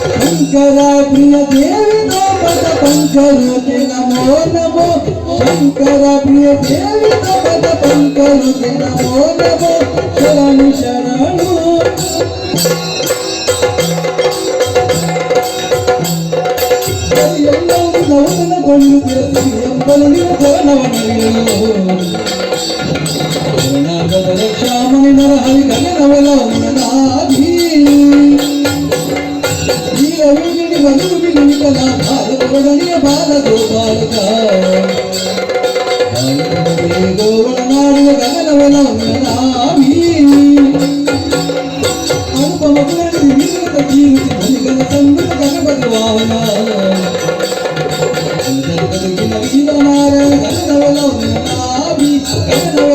शंकराप्रिय देवी नमत पंकर के नमो नमो शंकराप्रिय देवी नमत पंकर के नमो नमो शरण शरणु నవ్వుతున్న కొండు తిరసి ఎంబలు నిలవనవనవిలో శ్యామని నరహరి కన్నవలో నాభి నీలవిని వధువుని నిమితల బాలగోడనియ బాలగోపాలక గోవళ నాడిన గగనవలో నాభి అనుపమ పురణి వినుత జీవిత మణిగణ సంగత గణపతి వాహన Thank you.